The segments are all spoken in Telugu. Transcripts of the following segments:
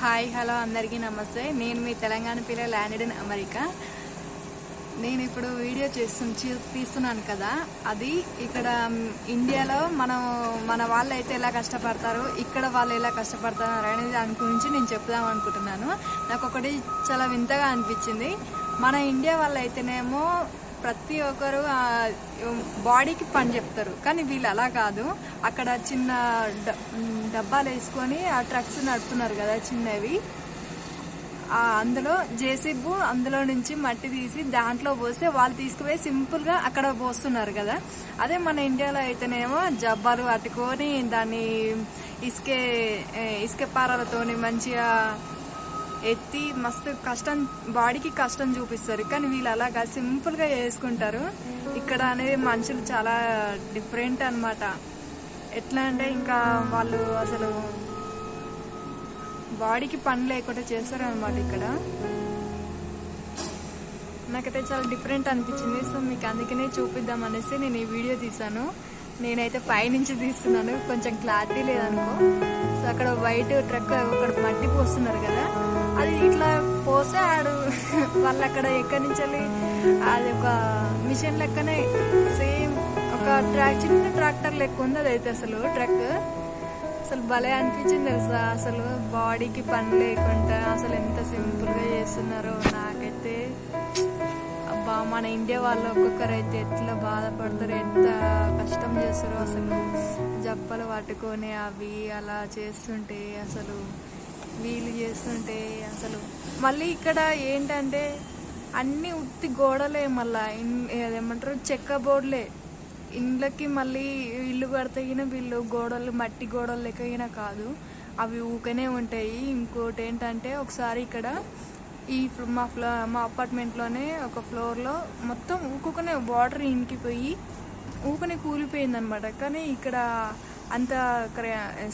హాయ్ హలో అందరికీ నమస్తే. నేను మీ తెలంగాణ పిల్ల ల్యాండెడ్ ఇన్ అమెరికా. నేను ఇప్పుడు వీడియో చేస్తు తీస్తున్నాను కదా. అది ఇక్కడ ఇండియాలో మనం మన వాళ్ళు అయితే ఎలా కష్టపడతారు ఇక్కడ వాళ్ళు ఎలా కష్టపడతారు అనేది దాని గురించి నేను చెప్దాం అనుకుంటున్నాను. నాకు ఒకటి చాలా వింతగా అనిపించింది. మన ఇండియా వాళ్ళు అయితేనేమో ప్రతి ఒక్కరు బాడీకి పని చెప్తారు. కానీ వీళ్ళు అలా కాదు. అక్కడ చిన్న డబ్బాలు వేసుకొని ఆ ట్రక్స్ నడుపుతున్నారు కదా చిన్నవి. అందులో జేసీబు అందులో నుంచి మట్టి తీసి దాంట్లో పోస్తే వాళ్ళు తీసుకుపోయి సింపుల్గా అక్కడ పోస్తున్నారు కదా. అదే మన ఇండియాలో అయితేనేమో జబ్బాలు పట్టుకొని దాన్ని ఇసుకే ఇసుకే ఇసుక పారాలతోని మంచిగా ఎత్తి మస్తు కష్టం బాడీకి కష్టం చూపిస్తారు. కానీ వీళ్ళు అలాగా సింపుల్గా చేసుకుంటారు. ఇక్కడ అనేది మనుషులు చాలా డిఫరెంట్ అన్నమాట. ఎట్లా అంటే ఇంకా వాళ్ళు అసలు బాడీకి పని లేకుండా చేస్తారు అనమాట ఇక్కడ. నాకైతే చాలా డిఫరెంట్ అనిపించింది. సో మీకు అందుకనే చూపిద్దాం అనేసి నేను ఈ వీడియో తీసాను నేనైతే పైనుంచి తీస్తున్నాను. కొంచెం క్లారిటీ లేదనుకో. సో అక్కడ వైట్ ట్రక్ అక్కడ మట్టి పోస్తున్నారు కదా. అది ఇట్లా పోస్తే ఆడు వాళ్ళు అక్కడ ఎక్కడి నుంచి వెళ్ళి అది ఒక మిషన్ లెక్కనే సేమ్ ఒక ట్రాక్ చిన్న ట్రాక్టర్ లెక్క ఉంది అది అయితే అసలు ట్రక్. అసలు భలే అనిపించింది తెలుసా? అసలు బాడీకి పని లేకుండా అసలు ఎంత సింపుల్గా చేస్తున్నారో నాకైతే. అబ్బా మన ఇండియా వాళ్ళు ఒక్కొక్కరు అయితే ఎట్లా బాధపడతారు ఎంత కష్టం చేస్తారో అసలు జప్పలు పట్టుకొని అవి అలా చేస్తుంటే అసలు వీళ్ళు చేస్తుంటే అసలు మళ్ళీ ఇక్కడ ఏంటంటే అన్ని ఉత్తి గోడలే మళ్ళా ఏదేమంటారు చెక్క బోర్డులే. ఇండ్లకి మళ్ళీ ఇల్లు కడతగిన వీళ్ళు గోడలు మట్టి గోడలు లెక్కగిన కాదు. అవి ఊకనే ఉంటాయి. ఇంకోటి ఏంటంటే ఒకసారి ఇక్కడ ఈ మా ఫ్లో మా అపార్ట్మెంట్లోనే ఒక ఫ్లోర్లో మొత్తం ఊకునే వాటర్ ఇంకిపోయి ఊకనే కూలిపోయింది అనమాట కానీ ఇక్కడ అంత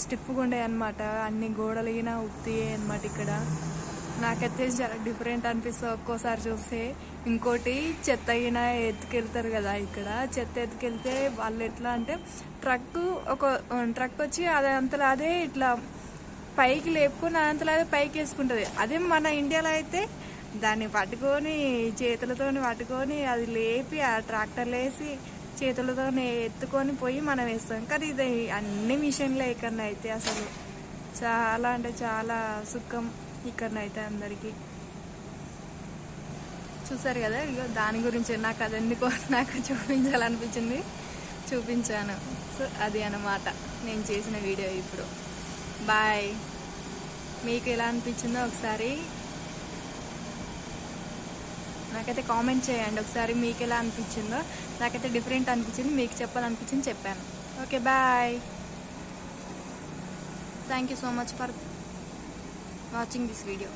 స్టిప్గా ఉండే అనమాట అన్ని గోడలు గిన ఉత్తియే అనమాట ఇక్కడ. నాకైతే చాలా డిఫరెంట్ అనిపిస్తుంది ఒక్కోసారి చూస్తే. ఇంకోటి చెత్త అయినా ఎత్తుకెళ్తారు కదా ఇక్కడ. చెత్త ఎత్తుకెళ్తే వాళ్ళు ఎట్లా అంటే ట్రక్ ఒక ట్రక్ వచ్చి అది అదే ఇట్లా పైకి లేపుకొని అంతలా అదే పైకి వేసుకుంటుంది. అదే మన ఇండియాలో అయితే దాన్ని పట్టుకొని చేతులతోని పట్టుకొని అది లేపి ఆ ట్రాక్టర్లు వేసి చేతులతో ఎత్తుకొని పోయి మనం వేస్తాం. కానీ ఇది అన్ని మిషన్లే ఇక్కడ అయితే అసలు. చాలా అంటే చాలా సుఖం ఇక్కడ అయితే అందరికీ. చూసారు కదా? ఇగో దాని గురించి నాకు అది ఎందుకో నాకు చూపించాలనిపించింది. చూపించాను. సో అది అన్నమాట. నేను చేసిన వీడియో ఇప్పుడు. బాయ్. మీకు ఎలా అనిపించిందో ఒకసారి నాకైతే కామెంట్ చేయండి. ఒకసారి మీకు ఎలా అనిపించిందో నాకైతే డిఫరెంట్ అనిపించింది మీకు చెప్పాలనిపించింది చెప్పాను. Okay bye thank you so much for watching this video